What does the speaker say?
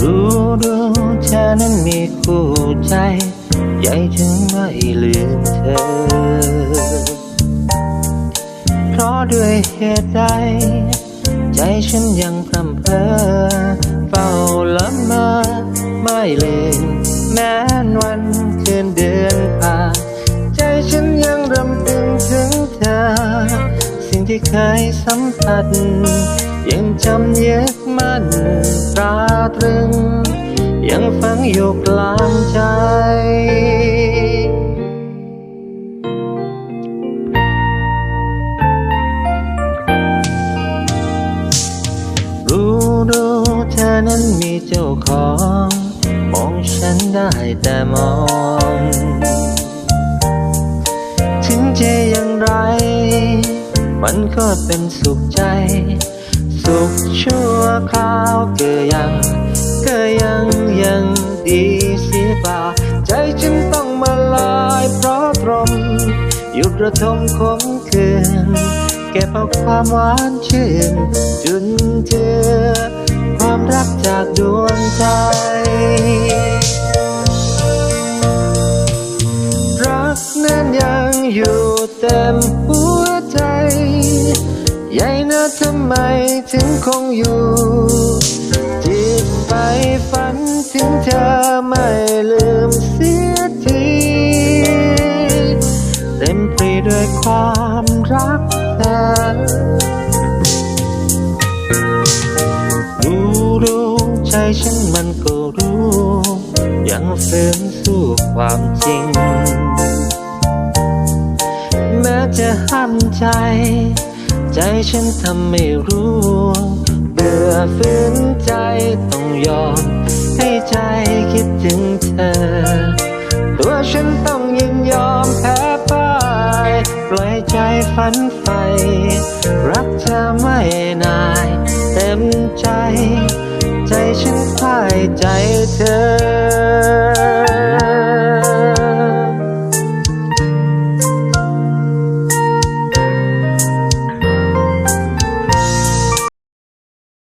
รู้เธอนั้นมีคู่ใจ ใหญ่ถึงไม่ลืมเธอ เพราะด้วยเหตุใด ใจฉันยังพร่ำเพ้อเฝ้าละเมอไม่ลืมแม้นวันคืนเดือนผ่านใจฉันยังรำลึงถึงเธอ สิ่งที่เคยสัมผัส ยังจำเยึดมันตราตรึง ยังฝังอยู่กลางใจดูดูเธอนั้นมีเจ้าของ มองฉันได้แต่มอง ถึงจะอย่างไร มันก็เป็นสุขใจ สุขชั่วคราวก็ยังก็ยังยังดีเสียเปล่าใจฉันต้องมาลายเพราะตรมหยุดระทมคมคืนเก็บเอาความหวานชื่นจุนเจือความรักจากดวงใจ ใหญ่นะทำไมถึงคงอยู่จิตไปฝันถึงเธอไม่ลืมเสียทีเต็มปรีด้วยความรักเธอรู้รู้ใจฉันมันก็รู้ ยังฝืนสู้ความจริง แม้จะห้ามใจ ใจฉันทำไม่รู้เบื่อฝืนใจต้องยอม ให้ใจคิดถึงเธอ ตัวฉันต้องยินยอมแพ้พ่ายปล่อยใจฝันใฝ่รักเธอไม่นาย เต็มใจ ใจฉันพ่ายใจเธอ